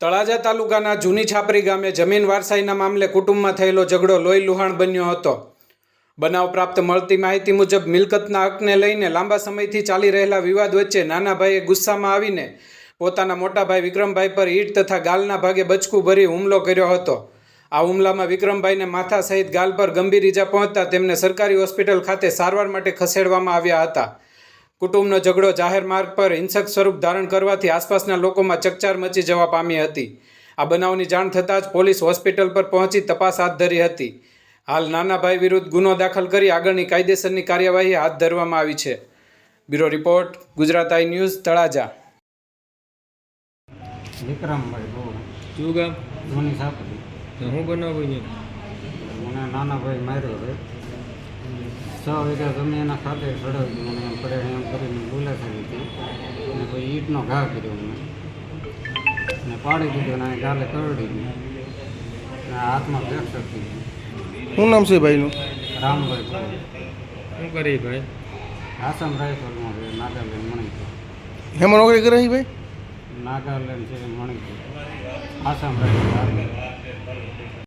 તળાજા તાલુકાના જૂની છાપરી ગામે જમીન વારસાઈના મામલે કુટુંબમાં થયેલો ઝઘડો લોહી લુહાણ બન્યો હતો. બનાવ પ્રાપ્ત મળતી માહિતી મુજબ મિલકતના હકને લઈને લાંબા સમયથી ચાલી રહેલા વિવાદ વચ્ચે નાના ભાઈએ ગુસ્સામાં આવીને પોતાના મોટા ભાઈ વિક્રમભાઈ પર ઈટ તથા ગાલના ભાગે બચકું ભરી હુમલો કર્યો હતો. આ હુમલામાં વિક્રમભાઈને માથા સહિત ગાલ પર ગંભીર ઈજા પહોંચતા તેમને સરકારી હોસ્પિટલ ખાતે સારવાર માટે ખસેડવામાં આવ્યા હતા. કુટુંબનો ઝઘડો જાહેર માર્ગ પર હિંસક સ્વરૂપ ધારણ કરવાથી આસપાસના લોકોમાં ચકચાર મચી જવા પામી હતી. આ બનાવની જાણ થતાં જ પોલીસ હોસ્પિટલ પર પહોંચી તપાસ હાથ ધરી હતી. હાલ નાના ભાઈ વિરુદ્ધ ગુનો દાખલ કરી આગળની કાયદેસરની કાર્યવાહી હાથ ધરવામાં આવી છે. Bureau report Gujarat I news Talaja. Vikrambhai શું ગામ? જૂની સાપરી. હું બનાવું મને નાના ભાઈ માર્યો છે. છ વીઘા જમીન એના ખાતે ચડાવી મને એમ પડે એમ કરીને બોલે થઈ હતી અને પછી ઈંટનો ઘા કર્યો મને ને પાડી દીધો અને ગાલે કરડી ગયું અને હાથમાં ફ્રેક્ચર થઈ ગયું. શું નામ છે ભાઈનું? રામભાઈ શું કરી ભાઈ? આસામ રાઇફલમાં છે નાગાલેન્ડ મણિપુર. હેમાં નોકરી કરે છે ભાઈ? નાગાલેન્ડ છે મણિપુર. આસામ રાઇફલ